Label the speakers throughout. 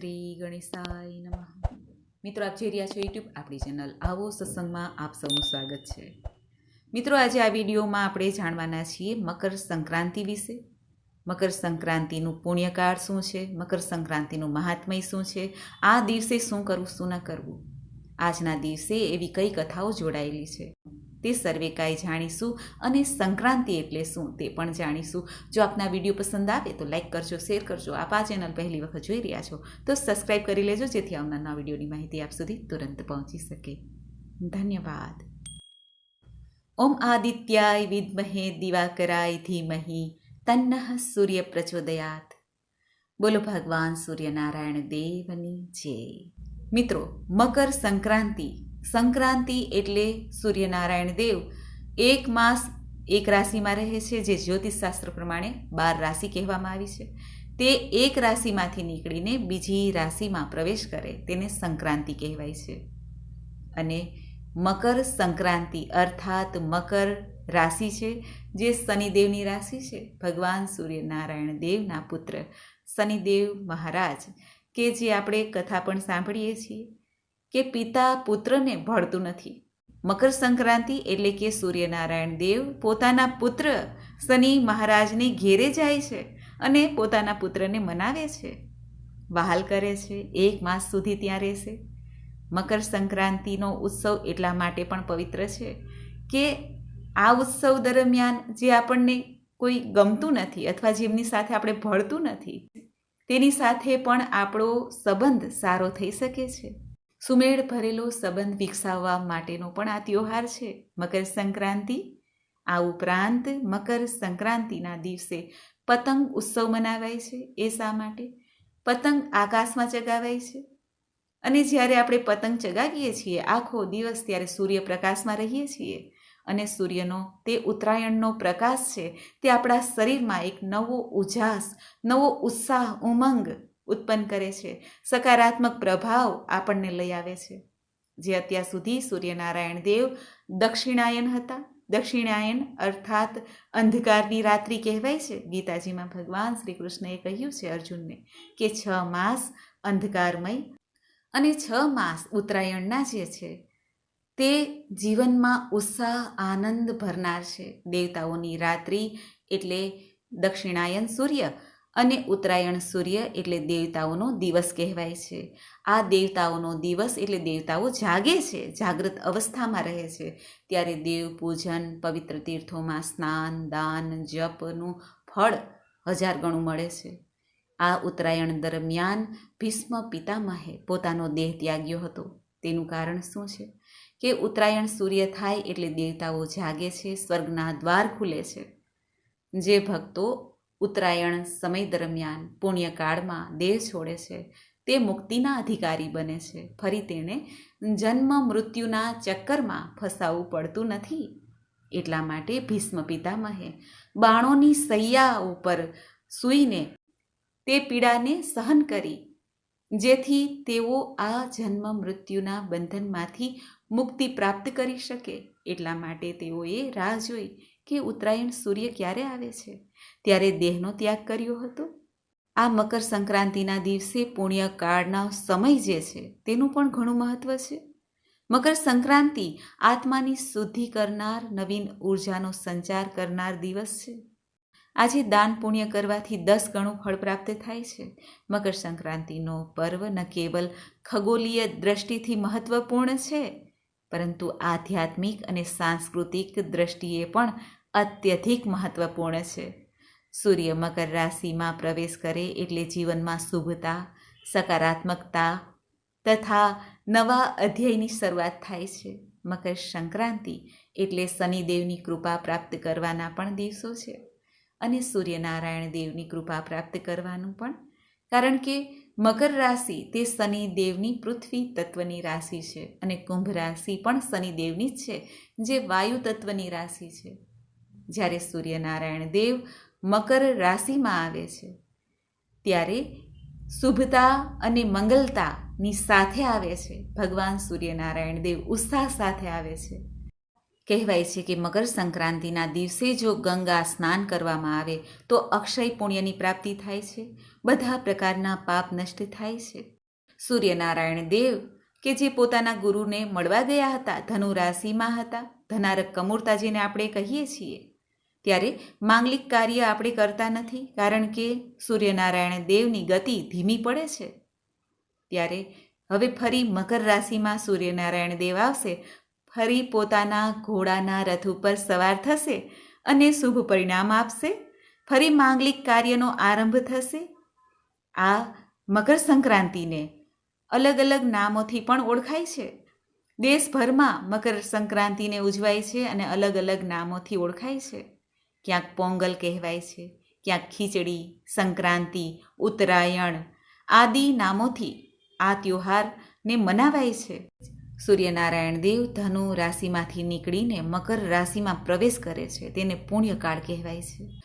Speaker 1: શ્રી ગણેશાય નમઃ. મિત્રો, આપ જોઈ રહ્યા છો યુટ્યુબ આપણી ચેનલ આવો સત્સંગમાં આપ સૌનું સ્વાગત છે. મિત્રો, આજે આ વિડીયોમાં આપણે જાણવાના છીએ મકર સંક્રાંતિ વિશે. મકર સંક્રાંતિનું પુણ્યકાળ શું છે? મકર સંક્રાંતિનું મહાત્મય શું છે? આ દિવસે શું કરવું, શું ન કરવું? આજના દિવસે એવી કઈ કથાઓ જોડાયેલી છે? તે સર્વે કાંઈ જાણીશું અને સંક્રાંતિ એટલે શું તે પણ જાણીશું. જો આપના વીડિયો પસંદ આવે તો લાઈક કરજો, શેર કરજો. આપ આ ચેનલ પહેલી વખત જોઈ રહ્યા છો તો સબસ્ક્રાઈબ કરી લેજો જેથી આવનારના વિડીયોની માહિતી આપ સુધી તુરંત પહોંચી શકે. ધન્યવાદ. ઓમ આદિત્યાય વિદ્મહે દિવાકરાય ધીમહિ, તન્નઃ સૂર્ય પ્રચોદયાત. બોલો ભગવાન સૂર્યનારાયણ દેવની જય. મિત્રો, મકર સંક્રાંતિ સંક્રાંતિ એટલે સૂર્યનારાયણ દેવ. એક માસ એક રાશિમાં રહે છે, જે જ્યોતિષશાસ્ત્ર પ્રમાણે બાર રાશિ કહેવામાં આવી છે. તે એક રાશિમાંથી નીકળીને બીજી રાશિમાં પ્રવેશ કરે, તેને સંક્રાંતિ કહેવાય છે. અને મકર સંક્રાંતિ અર્થાત મકર રાશિ છે, જે શનિદેવની રાશિ છે. ભગવાન સૂર્યનારાયણ દેવના પુત્ર શનિદેવ મહારાજ, કે જે આપણે કથા પણ સાંભળીએ છીએ. કે પિતા પુત્રને ભળતું નથી. મકર સંક્રાંતિ એટલે કે સૂર્યનારાયણ દેવ પોતાના પુત્ર શનિ મહારાજને ઘેરે જાય છે અને પોતાના પુત્રને મનાવે છે. વહાલ કરે છે, એક માસ સુધી ત્યાં રહેશે. મકર સંક્રાંતિનો ઉત્સવ એટલા માટે પણ પવિત્ર છે કે આ ઉત્સવ દરમિયાન જે આપણને કોઈ ગમતું નથી અથવા જેમની સાથે આપણે ભળતું નથી, તેની સાથે પણ આપણો સંબંધ સારો થઈ શકે છે. સુમેળ ભરેલો સંબંધ વિકસાવવા માટેનો પણ આ તહેવાર છે. મકર સંક્રાંતિ, આ ઉપરાંત મકર સંક્રાંતિના દિવસે પતંગ ઉત્સવ મનાવાય છે. એ શા માટે? પતંગ આકાશમાં ચગાવાય છે. અને જ્યારે આપણે પતંગ ચગાવીએ છીએ, આખો દિવસ ત્યારે સૂર્યપ્રકાશમાં રહીએ છીએ અને સૂર્યનો તે ઉત્તરાયણનો પ્રકાશ છે તે આપણા શરીરમાં એક નવો ઉજાસ, નવો ઉત્સાહ, ઉમંગ ઉત્પન્ન કરે છે. સકારાત્મક પ્રભાવ આપણને લઈ આવે છે. જે અત્યાર સુધી સૂર્યનારાયણ દેવ દક્ષિણાયન હતા. દક્ષિણાયન અર્થાત અંધકારની રાત્રિ કહેવાય છે. ગીતાજીમાં ભગવાન શ્રી કૃષ્ણએ કહ્યું છે અર્જુનને કે છ માસ અંધકારમય અને છ માસ ઉત્તરાયણના જે છે, તે જીવનમાં ઉત્સાહ, આનંદ ભરનાર છે. દેવતાઓની રાત્રિ એટલે દક્ષિણાયન સૂર્ય અને ઉત્તરાયણ સૂર્ય એટલે દેવતાઓનો દિવસ કહેવાય છે. આ દેવતાઓનો દિવસ એટલે દેવતાઓ જાગે છે, જાગૃત અવસ્થામાં રહે છે. ત્યારે દેવ પૂજન, પવિત્ર તીર્થોમાં સ્નાન, દાન, જપનું ફળ હજાર ગણું મળે છે. આ ઉત્તરાયણ દરમિયાન ભીષ્મ પિતામહે પોતાનો દેહ ત્યાગ્યો હતો. તેનું કારણ શું છે? કે ઉત્તરાયણ સૂર્ય થાય એટલે દેવતાઓ જાગે છે, સ્વર્ગના દ્વાર ખુલે છે. જે ભક્તો ઉત્તરાયણ સમય દરમિયાન પુણ્યકાળમાં દેહ છોડે છે. તે મુક્તિના અધિકારી બને છે. ફરી તેણે જન્મ મૃત્યુના ચક્કરમાં ફસાવવું પડતું નથી. એટલા માટે ભીષ્મ પિતામહે બાણોની સૈયા ઉપર સૂઈને તે પીડાને સહન કરી, જેથી તેઓ આ જન્મ મૃત્યુના બંધનમાંથી મુક્તિ પ્રાપ્ત કરી શકે. એટલા માટે તેઓએ રાહ જોઈ કે ઉત્તરાયણ સૂર્ય ક્યારે આવે છે? ત્યારે દેહનો ત્યાગ કર્યો હતો. આ મકર સંક્રાંતિના દિવસે પુણ્યકાળના સમય જે છે, તેનું પણ ઘણું મહત્ત્વ છે. મકર સંક્રાંતિ આત્માની શુદ્ધિ કરનાર, નવીન ઉર્જાનો સંચાર કરનાર દિવસ છે. આજે દાન પુણ્ય કરવાથી દસ ગણું ફળ પ્રાપ્ત થાય છે. મકર સંક્રાંતિનો પર્વ ન કેવલ ખગોલીય દ્રષ્ટિથી મહત્વપૂર્ણ છે પરંતુ આધ્યાત્મિક અને સાંસ્કૃતિક દ્રષ્ટિએ પણ અત્યધિક મહત્વપૂર્ણ છે. સૂર્ય મકર રાશિમાં પ્રવેશ કરે એટલે જીવનમાં શુભતા, સકારાત્મકતા તથા નવા અધ્યાયની શરૂઆત થાય છે. મકર સંક્રાંતિ એટલે શનિદેવની કૃપા પ્રાપ્ત કરવાના પણ દિવસો છે અને સૂર્યનારાયણ દેવની કૃપા પ્રાપ્ત કરવાનું પણ કારણ કે મકર રાશિ તે શનિ દેવની પૃથ્વી તત્વની રાશિ છે અને કુંભ રાશિ પણ શનિદેવની જ છે, જે વાયુ તત્વની રાશિ છે. જ્યારે સૂર્યનારાયણ દેવ મકર રાશિમાં આવે છે, ત્યારે શુભતા અને મંગલતાની સાથે આવે છે. ભગવાન સૂર્યનારાયણ દેવ ઉત્સાહ સાથે આવે છે. કહેવાય છે કે મકર સંક્રાંતિના દિવસે જો ગંગા સ્નાન કરવામાં આવે, તો અક્ષય પુણ્યની પ્રાપ્તિ થાય છે. બધા પ્રકારના પાપ નષ્ટ થાય છે. સૂર્યનારાયણ દેવ, કે જે પોતાના ગુરુને મળવા ગયા હતા ધનુ રાશિમાં હતા, ધનારક કમૂરતા જેને આપણે કહીએ છીએ, ત્યારે માંગલિક કાર્ય આપણે કરતા નથી, કારણ કે સૂર્યનારાયણ દેવની ગતિ ધીમી પડે છે. ત્યારે હવે ફરી મકર રાશિમાં સૂર્યનારાયણ દેવ આવશે ફરી પોતાના ઘોડાના રથ ઉપર સવાર થશે અને શુભ પરિણામ આપશે. ફરી માંગલિક કાર્યનો આરંભ થશે. આ મકર સંક્રાંતિને અલગ અલગ નામોથી પણ ઓળખાય છે. દેશભરમાં મકર સંક્રાંતિને ઉજવાય છે અને અલગ અલગ નામોથી ઓળખાય છે. ક્યાંક પોંગલ કહેવાય છે, ક્યાંક ખીચડી, સંક્રાંતિ, ઉત્તરાયણ આદિ નામોથી આ તહેવારને મનાવાય છે. સૂર્યનારાયણ દેવ ધનુ રાશિમાંથી નીકળીને મકર રાશિમાં પ્રવેશ કરે છે. તેને પુણ્યકાળ કહેવાય છે.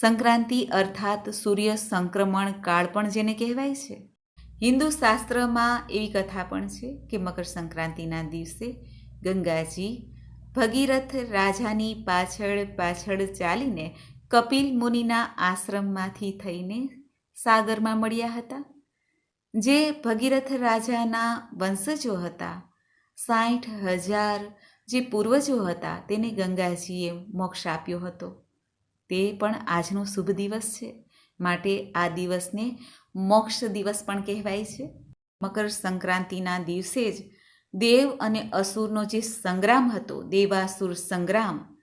Speaker 1: સંક્રાંતિ અર્થાત સૂર્ય સંક્રમણ કાળ પણ જેને કહેવાય છે. હિન્દુ શાસ્ત્રમાં એવી કથા પણ છે કે મકર સંક્રાંતિના દિવસે ગંગાજી ભગીરથ રાજાની પાછળ પાછળ ચાલીને કપિલ મુનિના આશ્રમમાંથી થઈને સાગરમાં મળ્યા હતા. જે ભગીરથ રાજાના વંશજો હતા. સાઠ હજાર જે પૂર્વજો હતા તેને ગંગાજીએ મોક્ષ આપ્યો હતો. તે પણ આજનો શુભ દિવસ છે. માટે આ દિવસને મોક્ષ દિવસ પણ કહેવાય છે. મકર સંક્રાંતિના દિવસે જ દેવ અને અસુરનો જે સંગ્રામ હતો, દેવાસુર સંગ્રામ,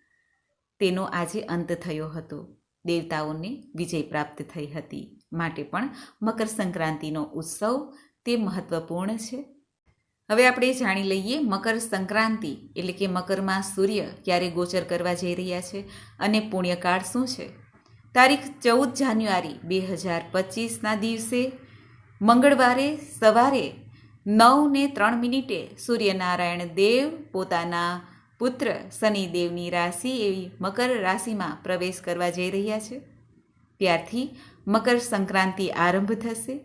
Speaker 1: તેનો આજે અંત થયો હતો. દેવતાઓને વિજય પ્રાપ્ત થઈ હતી. માટે પણ મકર સંક્રાંતિનો ઉત્સવ તે મહત્વપૂર્ણ છે. હવે આપણે જાણી લઈએ મકર સંક્રાંતિ, એટલે કે મકરમાં સૂર્ય ક્યારે ગોચર કરવા જઈ રહ્યા છે અને પુણ્યકાળ શું છે? તારીખ ચૌદ જાન્યુઆરી બે હજાર પચીસના દિવસે મંગળવારે સવારે નવ ને ત્રણ મિનિટે સૂર્યનારાયણ દેવ પોતાના પુત્ર શનિદેવની રાશિ એવી મકર રાશિમાં પ્રવેશ કરવા જઈ રહ્યા છે. ત્યારથી મકર સંક્રાંતિ આરંભ થશે.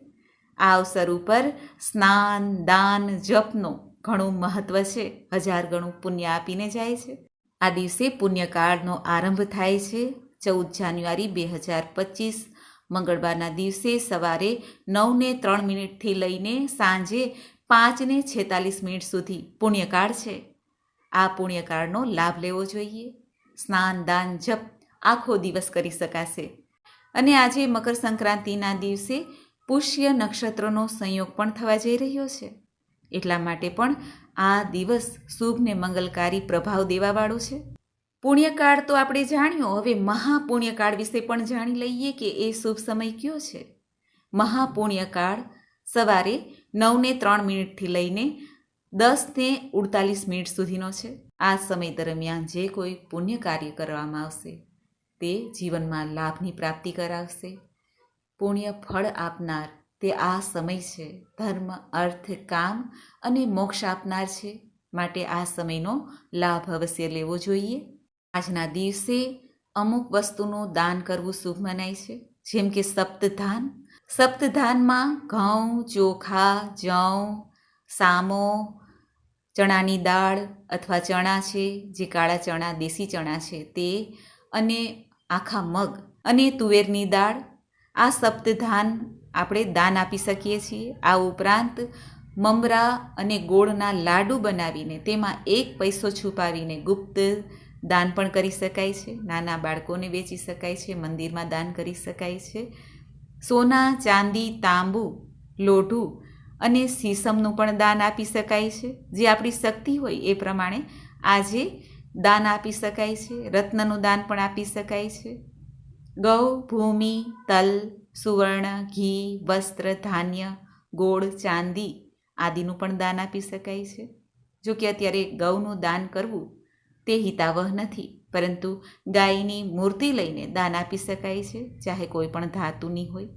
Speaker 1: આ અવસર ઉપર સ્નાન, દાન, જપનો ઘણું મહત્વ છે. હજાર ગણું પુણ્ય આપીને જાય છે. આ દિવસે પુણ્યકાળનો આરંભ થાય છે. ચૌદ જાન્યુઆરી બે હજાર પચીસ, મંગળવારના દિવસે સવારે નવને ત્રણ મિનિટથી લઈને સાંજે પાંચને છેતાલીસ મિનિટ સુધી પુણ્યકાળ છે. આ પુણ્યકાળનો લાભ લેવો જોઈએ. સ્નાન, દાન, જપ આખો દિવસ કરી શકાશે. અને આજે મકર સંક્રાંતિના દિવસે પુષ્ય નક્ષત્રનો સંયોગ પણ થવા જઈ રહ્યો છે. એટલા માટે પણ આ દિવસ શુભ ને મંગલકારી પ્રભાવ દેવાવાળો છે. પુણ્યકાળ તો આપણે જાણ્યો, હવે મહાપુણ્યકાળ વિશે પણ જાણી લઈએ કે એ શુભ સમય કયો છે. મહાપુણ્યકાળ સવારે નવને ત્રણ મિનિટથી લઈને દસને ઉડતાલીસ મિનિટ સુધીનો છે. આ સમય દરમિયાન જે કોઈ પુણ્ય કાર્ય કરવામાં આવશે, તે જીવનમાં લાભની પ્રાપ્તિ કરાવશે. પુણ્ય ફળ આપનાર. તે આ સમય છે. ધર્મ, અર્થ, કામ અને મોક્ષ આપનાર છે. માટે આ સમયનો લાભ અવશ્ય લેવો જોઈએ. આજના દિવસે અમુક વસ્તુનું દાન કરવું શુભ મનાય છે. જેમ કે સપ્તધાન. સપ્તધાનમાં ઘઉં, ચોખા જવ સામો, ચણાની દાળ અથવા ચણા છે, જે કાળા ચણા, દેશી ચણા છે તે અને આખા મગ અને તુવેરની દાળ આ સપ્તધાન આપણે દાન આપી શકીએ છીએ. આ ઉપરાંત મમરા અને ગોળના લાડુ બનાવીને તેમાં એક પૈસો છુપાવીને ગુપ્ત દાન પણ કરી શકાય છે. નાના બાળકોને વેચી શકાય છે, મંદિરમાં દાન કરી શકાય છે. સોના, ચાંદી, તાંબુ, લોઢું અને સીસમનું પણ દાન આપી શકાય છે. જે આપણી શક્તિ હોય એ પ્રમાણે આજે દાન આપી શકાય છે, રત્નનું દાન પણ આપી શકાય છે. ગૌ ભૂમિ તલ, સુવર્ણ, ઘી, વસ્ત્ર, ધાન્ય, ગોળ, ચાંદી આદિનું પણ દાન આપી શકાય છે. જો કે અત્યારે ગૌનું દાન કરવું તે હિતાવહ નથી, પરંતુ ગાયની મૂર્તિ લઈને દાન આપી શકાય છે, ચાહે કોઈ પણ ધાતુની હોય.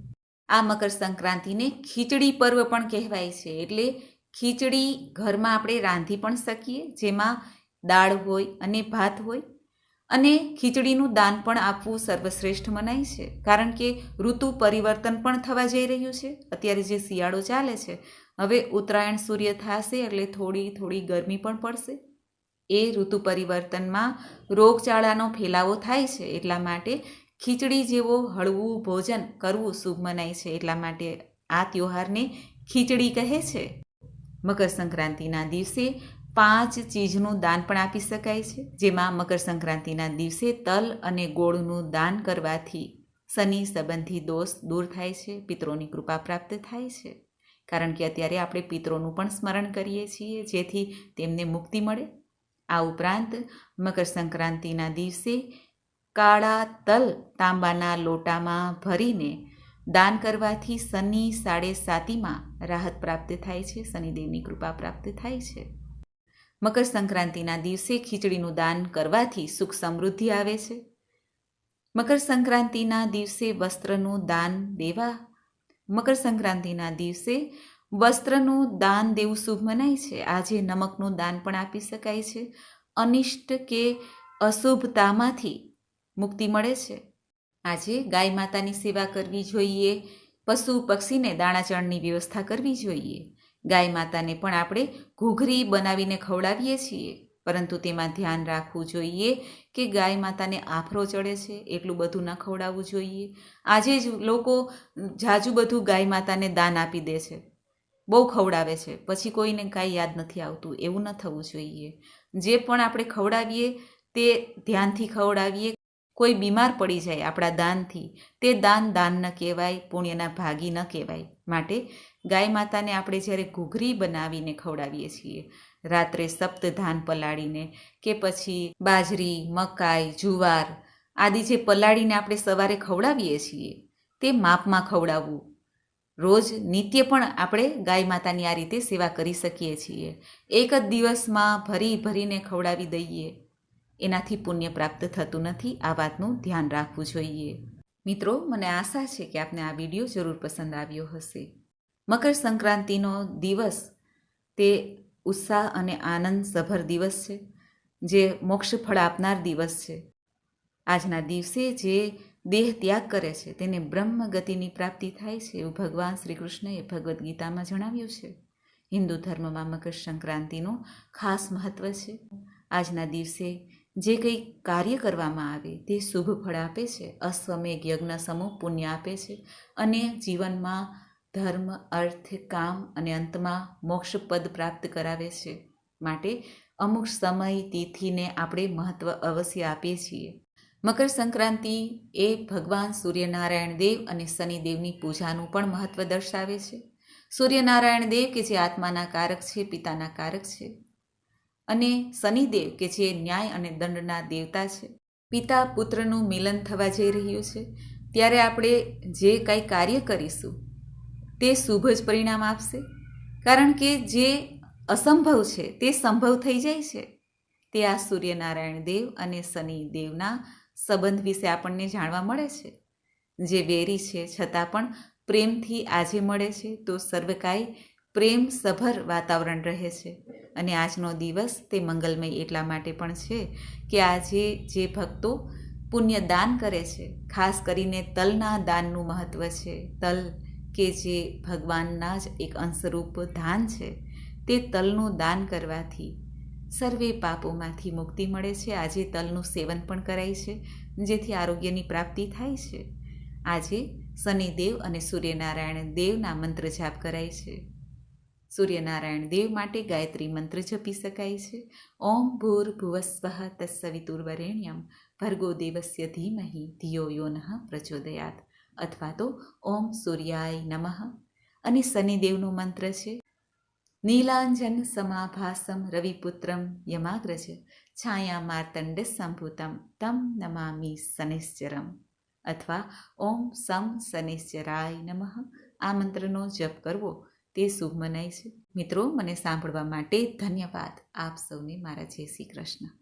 Speaker 1: આ મકર સંક્રાંતિને ખીચડી પર્વ પણ કહેવાય છે, એટલે ખીચડી ઘરમાં આપણે રાંધી પણ શકીએ, જેમાં દાળ હોય અને ભાત હોય અને ખીચડીનું દાન પણ આપવું સર્વશ્રેષ્ઠ મનાય છે. કારણ કે ઋતુ પરિવર્તન પણ થવા જઈ રહ્યું છે. અત્યારે જે શિયાળો ચાલે છે, હવે ઉત્તરાયણ સૂર્ય થશે એટલે થોડી થોડી ગરમી પણ પડશે. એ ઋતુ પરિવર્તનમાં રોગચાળાનો ફેલાવો થાય છે એટલા માટે ખીચડી જેવો હળવું ભોજન કરવું શુભ મનાય છે એટલા માટે આ તહેવારને ખીચડી કહે છે. મકર સંક્રાંતિના દિવસે પાંચ ચીજનું દાન પણ આપી શકાય છે, જેમાં મકર સંક્રાંતિના દિવસે તલ અને ગોળનું દાન કરવાથી શનિ સંબંધી દોષ દૂર થાય છે, પિત્રોની કૃપા પ્રાપ્ત થાય છે. કારણ કે અત્યારે આપણે પિત્રોનું પણ સ્મરણ કરીએ છીએ, જેથી તેમને મુક્તિ મળે. આ ઉપરાંત મકર સંક્રાંતિના દિવસે કાળા તલ તાંબાના લોટામાં ભરીને દાન કરવાથી શનિ સાડે સાતીમાં રાહત પ્રાપ્ત થાય છે, શનિદેવની કૃપા પ્રાપ્ત થાય છે. મકર સંક્રાંતિના દિવસે ખીચડીનું દાન કરવાથી સુખ સમૃદ્ધિ આવે છે. મકર સંક્રાંતિના દિવસે વસ્ત્રનું દાન દેવા. મકર સંક્રાંતિના દિવસે વસ્ત્રનું દાન દેવું શુભ મનાય છે. આજે નમકનું દાન પણ આપી શકાય છે. અનિષ્ટ કે અશુભતામાંથી મુક્તિ મળે છે. આજે ગાય માતાની સેવા કરવી જોઈએ. પશુ પક્ષીને દાણાચણની વ્યવસ્થા કરવી જોઈએ. ગાય માતાને પણ આપણે ઘૂઘરી બનાવીને ખવડાવીએ છીએ. પરંતુ તેમાં ધ્યાન રાખવું જોઈએ કે ગાય માતાને આફરો ચડે છે, એટલું બધું ન ખવડાવવું જોઈએ. આજે જ લોકો જાજુ બધું ગાય માતાને દાન આપી દે છે. બહુ ખવડાવે છે. પછી કોઈને કાંઈ યાદ નથી આવતું, એવું ન થવું જોઈએ. જે પણ આપણે ખવડાવીએ તે ધ્યાનથી ખવડાવીએ. કોઈ બીમાર પડી જાય આપણા દાનથી, તે દાન દાન ન કહેવાય, પુણ્યના ભાગી ન કહેવાય. માટે ગાય માતાને આપણે જ્યારે ઘૂઘરી બનાવીને ખવડાવીએ છીએ, રાત્રે સપ્તધાન પલાળીને કે પછી બાજરી, મકાઈ, જુવાર આદિ જે પલાળીને આપણે સવારે ખવડાવીએ છીએ, તે માપમાં ખવડાવવું. રોજ નિત્ય પણ આપણે ગાય માતાની આ રીતે સેવા કરી શકીએ છીએ. એક જ દિવસમાં ભરી ભરીને ખવડાવી દઈએ. એનાથી પુણ્ય પ્રાપ્ત થતું નથી, આ વાતનું ધ્યાન રાખવું જોઈએ. મિત્રો, મને આશા છે કે આપને આ વીડિયો જરૂર પસંદ આવ્યો હશે. મકર સંક્રાંતિનો દિવસ તે ઉત્સાહ અને આનંદ સભર દિવસ છે, જે મોક્ષ ફળ આપનાર દિવસ છે. આજના દિવસે જે દેહ ત્યાગ કરે છે, તેને બ્રહ્મ ગતિની પ્રાપ્તિ થાય છે એવું ભગવાન શ્રી કૃષ્ણએ ભગવદ્ ગીતામાં જણાવ્યું છે. હિન્દુ ધર્મમાં મકર સંક્રાંતિનું ખાસ મહત્વ છે. આજના દિવસે જે કંઈ કાર્ય કરવામાં આવે તે શુભ ફળ આપે છે, અશ્વમેઘ યજ્ઞ સમૂહ પુણ્ય આપે છે અને જીવનમાં ધર્મ, અર્થ, કામ અને અંતમાં મોક્ષ પદ પ્રાપ્ત કરાવે છે. માટે અમુક સમય તિથિને આપણે મહત્વ અવશ્ય આપીએ છીએ. મકર સંક્રાંતિ એ ભગવાન સૂર્યનારાયણ દેવ અને શનિદેવની પૂજાનું પણ મહત્વ દર્શાવે છે. સૂર્યનારાયણ દેવ કે જે આત્માના કારક છે, પિતાના કારક છે. અને શનિદેવ કે જે ન્યાય અને દંડના દેવતા છે. પિતા પુત્રનું મિલન થવા જઈ રહ્યું છે. ત્યારે આપણે જે કાંઈ કાર્ય કરીશું તે શુભ જ પરિણામ આપશે. કારણ કે જે અસંભવ છે, તે સંભવ થઈ જાય છે. તે આ સૂર્યનારાયણ દેવ અને શનિ દેવના સંબંધ વિશે આપણને જાણવા મળે છે. જે વેરી છે, છતાં પણ પ્રેમથી આજે મળે છે, તો સર્વકાય પ્રેમ સભર વાતાવરણ રહે છે. અને આજનો દિવસ તે મંગલમય એટલા માટે પણ છે કે આજે જે ભક્તો પુણ્ય દાન કરે છે, ખાસ કરીને તલના દાનનું મહત્ત્વ છે. તલ કે જે ભગવાનના જ એક અંશરૂપ ધાન છે, તે તલનું દાન કરવાથી સર્વે પાપોમાંથી મુક્તિ મળે છે. આજે તલનું સેવન પણ કરાય છે, જેથી આરોગ્યની પ્રાપ્તિ થાય છે. આજે શનિદેવ અને સૂર્યનારાયણ દેવના મંત્ર જાપ કરાય છે. સૂર્યનારાયણ દેવ માટે ગાયત્રી મંત્ર જપી શકાય છે. ઓમ ભૂર ભુવસ્વ તત્સવિતુર્વરેણ્યમ ભર્ગો દેવસ્ય ધીમહી, ધિયો યો નઃ પ્રચોદયાત. અથવા તો ઓમ સૂર્યાય નમઃ. અને શનિદેવનો મંત્ર છે, નીલાંજન સમાભાસમ રવિપુત્રમ યમાગ્રજ છાયા માર્તંડ સંભૂતમ તમ નમામી શનિશ્ચરમ અથવા ઓમ સમ શનિશ્ચરાય નમઃ આ મંત્રનો જપ કરવો તે શુભ મનાય છે. મિત્રો, મને સાંભળવા માટે ધન્યવાદ. આપ સૌને મારા જય શ્રી કૃષ્ણ.